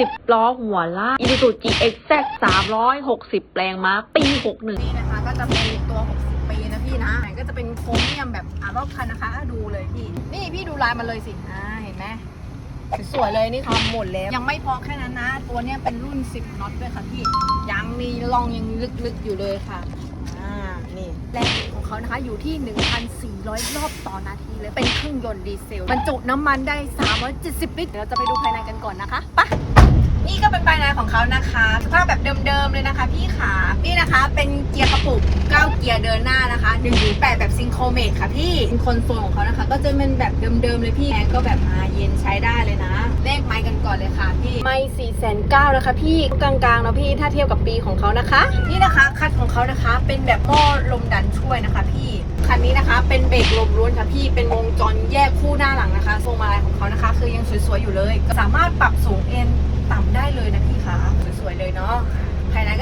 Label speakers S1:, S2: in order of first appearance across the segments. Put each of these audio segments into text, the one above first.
S1: สิบล้อหัวลากอีซูซู GX Z สามร้อยหกสิบแรงม้า ปีหกหนึ่ง
S2: นี่นะคะ ก็จะเป็นตัว 60 ปีนะพี่นะก็จะเป็นโครเมียมแบบอ่ารอบคันนะคะ ดูเลยพี่ นี่พี่ดูลายมาเลยสิ อ่า เห็นไหมสวยๆเลยนี่ทำหมดแล้ว ยังไม่พอแค่นั้นนะ ตัวเนี้ยเป็นรุ่น 10น็อตด้วยค่ะพี่ ยังมีรองยังลึกๆอยู่เลยค่ะ อ่า นี่แรงของเขานะคะอยู่ที่ 1,400 รอบต่อนาทีเลย เป็นเครื่องยนต์ดีเซล บรรจุน้ำมันได้ 370 ลิตร เดี๋ยวเราจะไปดูภายในกันก่อนนะคะ ไปะนี่ก็ เป็นภายในของเขานะคะสภาพแบบเดิมๆเลยนะคะ พี่ขานี่นะคะ เป็นเกียร์กระปุก9เกียร์เดินหน้านะคะ1ถึง8แบบซิงโครเมตค่ะพี่คอนโซลของเขานะคะ ก็จะเป็นแบบเดิมๆเลยพี่แอร์ก็แบบอาเย็นใช้ได้เลยนะเลขไม้กันก่อนเลยค่ะพี่ไม้4 9 0 0 0นะคะพี่กลางๆนะพี่ถ้าเทียบกับปีของเขานะคะ นี่นะคะคันของเขานะคะ เป็นแบบหม้อลมดันช่วยนะคะพี่คันนี้นะคะ เป็นเบรกลมล้วนค่ะพี่เป็นวงจรแยกคู่หน้าหลังนะคะทรงมาลัยของเขานะคะ คือยังสวยๆอยู่เลย สามารถปรับสูงเอ็นต่ำได้เลยนะพี่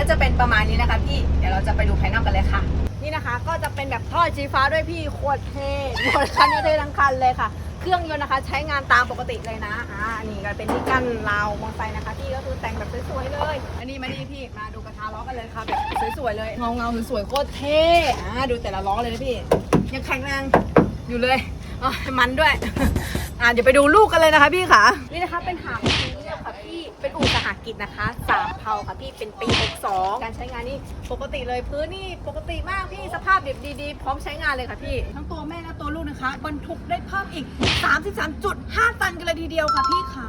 S2: ก็จะเป็นประมาณนี้นะคะพี่ เดี๋ยวเราจะไปดูภายนอกกันเลยค่ะ นี่นะคะ ก็จะเป็นแบบท่อชีฟ้าด้วยพี่โคตรเท่หมดคันนี้เท่ทั้งคันเลยค่ะ เครื่องยนต์นะคะ ใช้งานตามปกติเลยนะอ่าอันนี้ก็เป็นที่กั้นราวมอเตอร์ไซค์นะคะพี่ก็คือแต่งแบบสวยๆเลย อันนี้มานี่พี่มาดูกระทะล้อกันเลยค่ะแบบสวยๆเลยเงาเงาๆสวยๆโคตรเท่อ่าดูแต่ละล้อเลยนะพี่ ยังแข็งแรงอยู่เลยอ๋อมันด้วย อ่าเดี๋ยวไปดูลูกกันเลยนะคะพี่ค่ะนี่นะคะเป็นหางพรีเมียม ค่ะพี่ เป็นอู่สหกิจนะคะสามเผาค่ะพี่ เป็นปี 62 การใช้งานนี่ปกติเลยพื้นนี่ปกติมากพี่ สภาพดิบดีๆ พร้อมใช้งานเลยค่ะพี่ ทั้งตัวแม่และตัวลูกนะคะ บรรทุกได้เพิ่มอีก 33.5 ตันกันเลยทีเดียวค่ะพี่ขา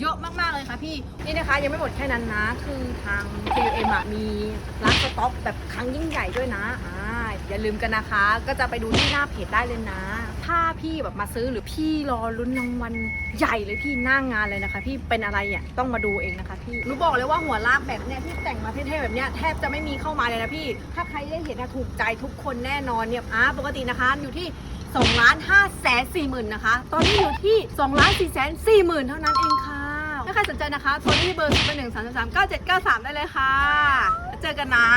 S2: เยอะมาก ๆ เลยค่ะพี่ นี่นะคะ ยังไม่หมดแค่นั้นนะ คือทาง KM อะมีร้านสต็อกแบบครั้งยิ่งใหญ่ด้วยนะอ่าอย่าลืมกันนะคะ ก็จะไปดูที่หน้าเพจได้เลยนะ ถ้าพี่แบบมาซื้อหรือพี่รอลุ้นรางวัลใหญ่เลยพี่หน้างงานเลยนะคะ พี่เป็นอะไรอะต้องมาดูเองนะคะพี่หนูบอกเลยว่าหัวลากแบบเนี้ยที่แต่งมาเท่ๆแบบเนี้ยแทบจะไม่มีเข้ามาเลยนะพี่ ถ้าใครได้เห็นนะถูกใจทุกคนแน่นอนเนี่ยอ่าปกตินะคะอยู่ที่2ล้าน5แสน4หมื่นนะคะ ตอนนี้อยู่ที่2ล้าน4แสน4หมื่นเท่านั้นเองค่ะ ถ้าใครสนใจนะคะโทรที่เบอร์0 1 3 3 9 7 9 3 ได้เลยค่ะ เจอกันนะ